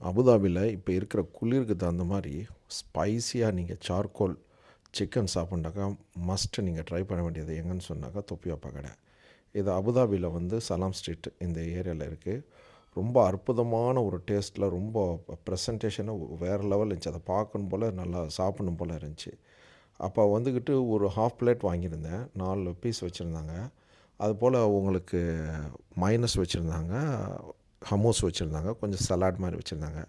அபுதாபியில் இப்போ இருக்கிற குளிருக்கு தகுந்த மாதிரி ஸ்பைசியாக நீங்கள் சார்கோல் சிக்கன் சாப்பிட்னாக்கா மஸ்ட்டு நீங்கள் ட்ரை பண்ண வேண்டியது எங்கன்னு சொன்னாக்கா தொப்பியாப்பா கடை இது அபுதாபியில் வந்து சலாம் ஸ்ட்ரீட் இந்த ஏரியாவில் இருக்குது ரொம்ப அற்புதமான ஒரு டேஸ்ட்டில் ரொம்ப ப்ரெசன்டேஷனும் வேறு லெவல் இருந்துச்சு. அதை பார்க்கணும் போல் நல்லா சாப்பிடணும் போல் இருந்துச்சு. அப்போ வந்துக்கிட்டு ஒரு ஹாஃப் பிளேட் வாங்கியிருந்தேன். நாலு பீஸ் வச்சுருந்தாங்க. அதுபோல் உங்களுக்கு மைனஸ் வச்சுருந்தாங்க. ஹமோஸ் வச்சுருந்தாங்க கொஞ்சம் சலாட் மாதிரி வச்சுருந்தாங்க.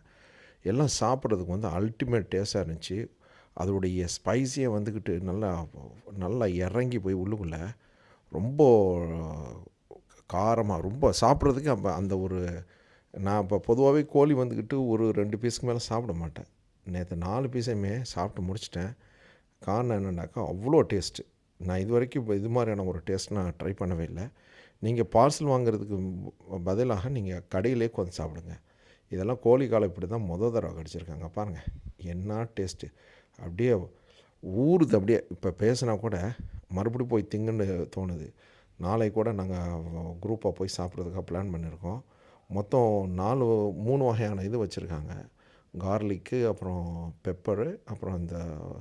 எல்லாம் சாப்பிட்றதுக்கு வந்து அல்டிமேட் டேஸ்ட்டாக இருந்துச்சு. அதோடைய ஸ்பைஸியை வந்துக்கிட்டு நல்லா நல்லா இறங்கி போய் உள்ளுக்குள்ளே ரொம்ப காரமாக ரொம்ப சாப்பிட்றதுக்கு அப்போ அந்த ஒரு நான் இப்போ பொதுவாகவே கோழி வந்துக்கிட்டு ஒரு ரெண்டு பீஸுக்கு மேலே சாப்பிட மாட்டேன். நேற்று நாலு பீஸையுமே சாப்பிட்டு முடிச்சிட்டேன். காரணம் என்னென்னாக்கா அவ்வளோ டேஸ்ட்டு நான் இது வரைக்கும் இப்போ இது மாதிரியான ஒரு டேஸ்ட் நான் ட்ரை பண்ணவே இல்லை. நீங்கள் பார்சல் வாங்குறதுக்கு பதிலாக நீங்கள் கடையிலே கொஞ்சம் சாப்பிடுங்க. இதெல்லாம் கோழி காலை இப்படி தான் மொதல் தடவை கடிச்சிருக்காங்க. பாருங்கள் என்ன டேஸ்ட்டு அப்படியே ஊறுது அப்படியே இப்போ பேசினா கூட மறுபடியும் போய் திங்குன்னு தோணுது. நாளைக்கு கூட நாங்கள் குரூப்பாக போய் சாப்பிட்றதுக்காக பிளான் பண்ணியிருக்கோம் மொத்தம் நாலு மூணு வகையான இது வச்சுருக்காங்க. கார்லிக்கு அப்புறம் பெப்பரு அப்புறம் இந்த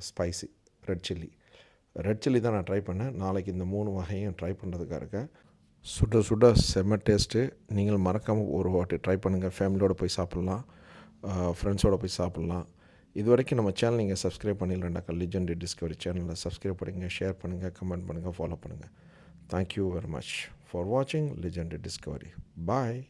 spicy red chilli red chilli தான் நான் ட்ரை பண்ணேன். நாளைக்கு இந்த மூணு வகையும் ட்ரை பண்ணுறதுக்காக இருக்கேன். சுட சுட செம்ம டேஸ்ட்டு. நீங்கள் மறக்காமல் ஒரு வாட்டி ட்ரை பண்ணுங்கள் ஃபேமிலியோடு போய் சாப்பிட்லாம். ஃப்ரெண்ட்ஸோடு போய் சாப்பிட்லாம். இது வரைக்கும் நம்ம சேனல் நீங்கள் சப்ஸ்கிரைப் பண்ணிடலண்டாக்கா லிஜெண்ட் டிஸ்கவரி சேனலில் சப்ஸ்கிரைப் பண்ணுங்கள் ஷேர் பண்ணுங்கள் கமெண்ட் பண்ணுங்கள் ஃபாலோ பண்ணுங்கள் thank you very much for வாட்சிங் லிஜெண்ட் டிஸ்கவரி பாய்